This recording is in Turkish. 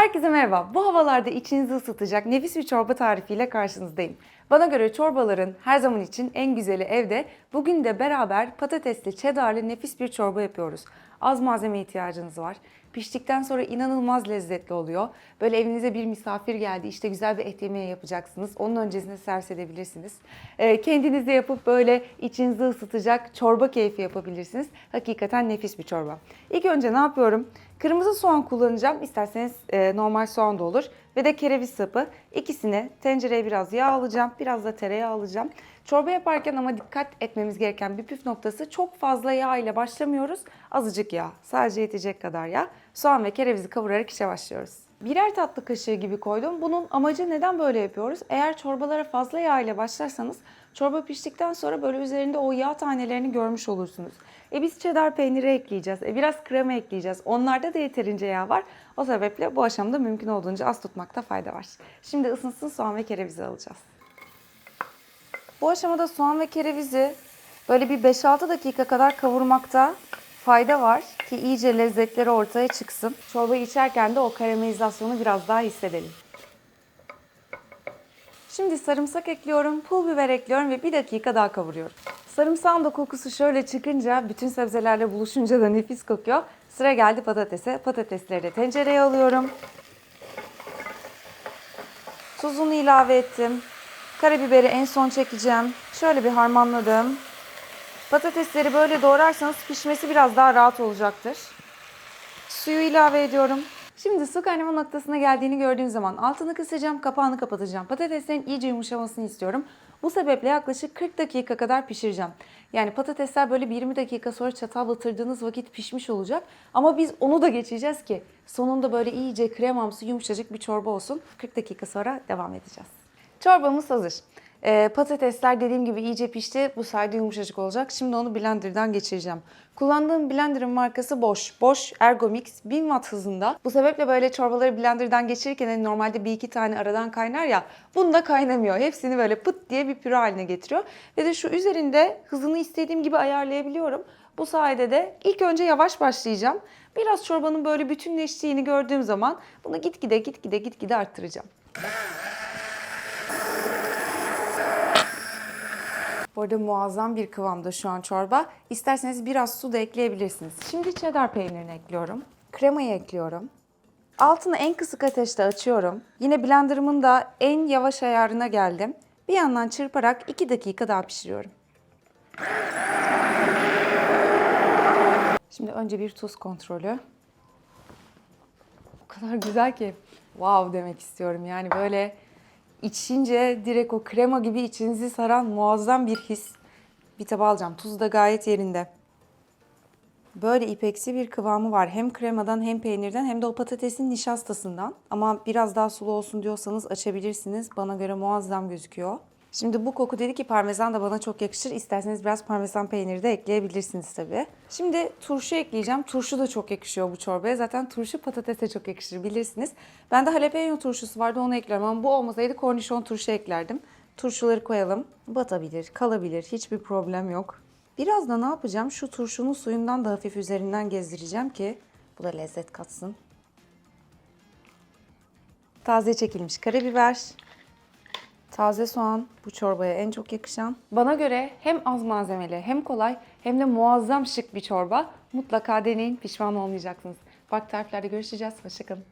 Herkese merhaba. Bu havalarda içinizi ısıtacak nefis bir çorba tarifiyle karşınızdayım. Bana göre çorbaların her zaman için en güzeli evde. Bugün de beraber patatesli, cheddarlı nefis bir çorba yapıyoruz. Az malzeme ihtiyacınız var. Piştikten sonra inanılmaz lezzetli oluyor. Böyle evinize bir misafir geldi, işte güzel bir et yemeği yapacaksınız. Onun öncesinde servis edebilirsiniz. Ee, kendiniz de yapıp böyle içinizi ısıtacak çorba keyfi yapabilirsiniz. Hakikaten nefis bir çorba. İlk önce ne yapıyorum? Kırmızı soğan kullanacağım. İsterseniz e, normal soğan da olur. Ve de kereviz sapı. İkisini tencereye biraz yağ alacağım. Biraz da tereyağı alacağım. Çorba yaparken ama dikkat etmemiz gereken bir püf noktası çok fazla yağ ile başlamıyoruz. Azıcık yağ. Sadece yetecek kadar yağ. Soğan ve kerevizi kavurarak işe başlıyoruz. Birer tatlı kaşığı gibi koydum. Bunun amacı neden böyle yapıyoruz? Eğer çorbalara fazla yağ ile başlarsanız çorba piştikten sonra böyle üzerinde o yağ tanelerini görmüş olursunuz. E biz cheddar peyniri ekleyeceğiz. E biraz krema ekleyeceğiz. Onlarda da yeterince yağ var. O sebeple bu aşamada mümkün olduğunca az tutmakta fayda var. Şimdi ısınsın soğan ve kerevizi alacağız. Bu aşamada soğan ve kerevizi böyle bir 5-6 dakika kadar kavurmakta fayda var ki iyice lezzetleri ortaya çıksın. Çorbayı içerken de o karamelizasyonu biraz daha hissedelim. Şimdi sarımsak ekliyorum, pul biber ekliyorum ve bir dakika daha kavuruyorum. Sarımsağın da kokusu şöyle çıkınca, bütün sebzelerle buluşunca da nefis kokuyor. Sıra geldi patatese. Patatesleri de tencereye alıyorum. Tuzunu ilave ettim. Karabiberi en son çekeceğim. Şöyle bir harmanladım. Patatesleri böyle doğrarsanız pişmesi biraz daha rahat olacaktır. Suyu ilave ediyorum. Şimdi su kaynama noktasına geldiğini gördüğüm zaman altını kısacağım, kapağını kapatacağım. Patateslerin iyice yumuşamasını istiyorum. Bu sebeple yaklaşık 40 dakika kadar pişireceğim. Yani patatesler böyle bir 20 dakika sonra çatal batırdığınız vakit pişmiş olacak. Ama biz onu da geçeceğiz ki sonunda böyle iyice kremamsı yumuşacık bir çorba olsun. 40 dakika sonra devam edeceğiz. Çorbamız hazır. Ee, patatesler dediğim gibi iyice pişti. Bu sayede yumuşacık olacak. Şimdi onu blenderdan geçireceğim. Kullandığım blenderın markası Bosch. Bosch Ergomix 1000 watt hızında. Bu sebeple böyle çorbaları blenderdan geçirirken hani normalde bir iki tane aradan kaynar ya. Bunda kaynamıyor. Hepsini böyle pıt diye bir püre haline getiriyor. Ve de şu üzerinde hızını istediğim gibi ayarlayabiliyorum. Bu sayede de ilk önce yavaş başlayacağım. Biraz çorbanın böyle bütünleştiğini gördüğüm zaman bunu gitgide gitgide gitgide arttıracağım. Bu arada muazzam bir kıvamda şu an çorba. İsterseniz biraz su da ekleyebilirsiniz. Şimdi cheddar peynirini ekliyorum. Kremayı ekliyorum. Altını en kısık ateşte açıyorum. Yine blenderımın da en yavaş ayarına geldim. Bir yandan çırparak 2 dakika daha pişiriyorum. Şimdi önce bir tuz kontrolü. O kadar güzel ki wow demek istiyorum. Yani böyle içince direkt o krema gibi içinizi saran muazzam bir his. Bir tabağa alacağım. Tuzu da gayet yerinde. Böyle ipeksi bir kıvamı var. Hem kremadan hem peynirden hem de o patatesin nişastasından. Ama biraz daha sulu olsun diyorsanız açabilirsiniz. Bana göre muazzam gözüküyor. Şimdi bu koku dedi ki parmesan da bana çok yakışır. İsterseniz biraz parmesan peyniri de ekleyebilirsiniz tabii. Şimdi turşu ekleyeceğim. Turşu da çok yakışıyor bu çorbaya. Zaten turşu patatese çok yakışır bilirsiniz. Ben de jalapeno turşusu vardı onu ekliyorum ama bu olmasaydı kornişon turşu eklerdim. Turşuları koyalım. Batabilir, kalabilir. Hiçbir problem yok. Biraz da ne yapacağım? Şu turşunun suyundan da hafif üzerinden gezdireceğim ki bu da lezzet katsın. Taze çekilmiş karabiber, taze soğan bu çorbaya en çok yakışan. Bana göre hem az malzemeli hem kolay hem de muazzam şık bir çorba. Mutlaka deneyin pişman olmayacaksınız. Bak tariflerde görüşeceğiz. Hoşçakalın.